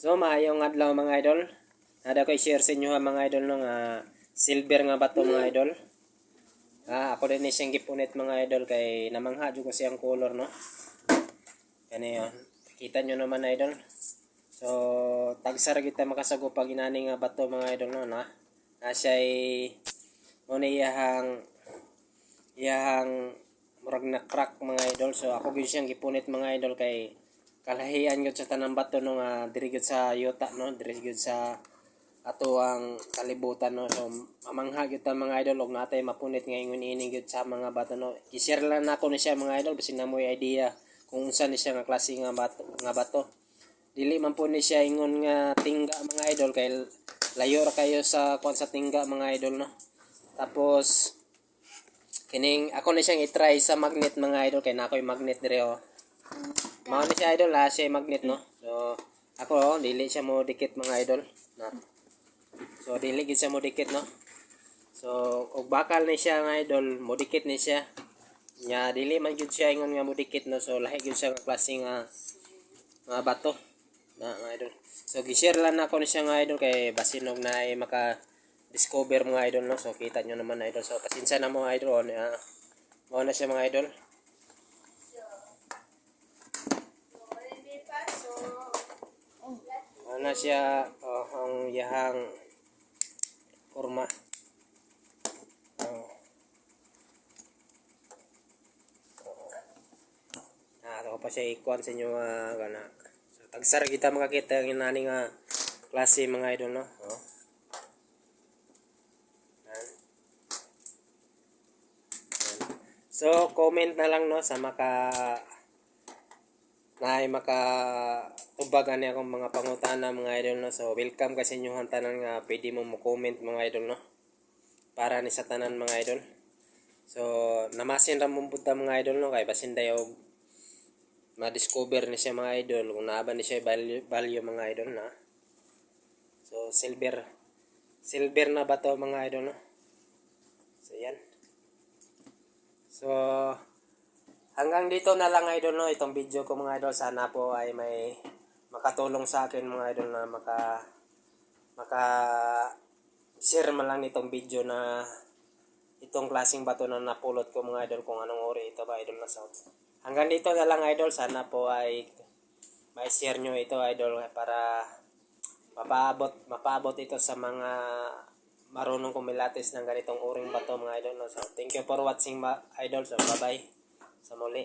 So maayong adlaw mga idol. Nada ko i-share sa inyo ha, mga idol no nga silver nga bato mga idol. Ah, ako din ni siyang gipunit mga idol kay namangha jud ko siyang color no. Kani yon. Kita nyo naman idol. So tagsar kita makasago pag inani nga bato mga idol no na. Na siya ay mo iyahang murag na crack mga idol. So ako gyud siyang gipunit mga idol kay kalahian gyud sa tanang bato no nga diri gyud sa yuta no, diri gyud sa ato ang kalibutan no. So mamangha gyud ta mga idol og natay mapunit nga ingon ini gyud sa mga bato no. I-share lang nako ni siya mga idol basin na mo idea kung unsa ni siya nga klase nga bato nga bato. Dili man po ni siya ingon nga tingga mga idol kay layo ra kayo sa kwan sa tingga mga idol no. Tapos kining ako na siyang i-try sa magnet mga idol kay nakoy magnet dire oh. Mao ni siya idol ha, siya magnet no. So ako oh, dili siya mo dikit mga idol na. So dili gid siya mo dikit no. So og bakal ni siya nga idol, mo dikit ni siya. Nya dili man gyud siya ingon nga mo dikit no. So lahi gyud siya nga klase nga nga bato na mga idol. So gi-share lang nako ni siya nga idol kay basinog na ay maka discover mga idol no. So kita nyo naman idol. So pasensya na mo idol. Uh, mao na siya mga idol. Ano siya oh, ang yahang kurma. Oh. Ah, ako pa siya ikuan sa inyo mga gana. So, tagsar kita makakita ang inani nga klase mga idol no. Oh. So, comment na lang no sa maka na ay maka tubagan niya akong mga pangutana mga idol no. So welcome kasi inyo tanan nga pwede mo mo comment mga idol no. Para ni sa tanan mga idol. So namasin ra mo buta mga idol no kay basin dayo ma-discover ni siya mga idol kung naaba ni siya value, value mga idol na. So silver silver na ba to mga idol no. So yan. So hanggang dito na lang idol no? Itong video ko mga idol. Sana po ay may makatulong sa akin mga idol na maka maka share man lang itong video na itong klaseng bato na napulot ko mga idol kung anong uri ito ba idol na sound hanggang dito na lang idol. Sana po ay may share nyo ito idol para mapaabot mapaabot ito sa mga marunong kumilatis ng ganitong uring bato mga idol no? so thank you for watching ma idol. So สมอลเล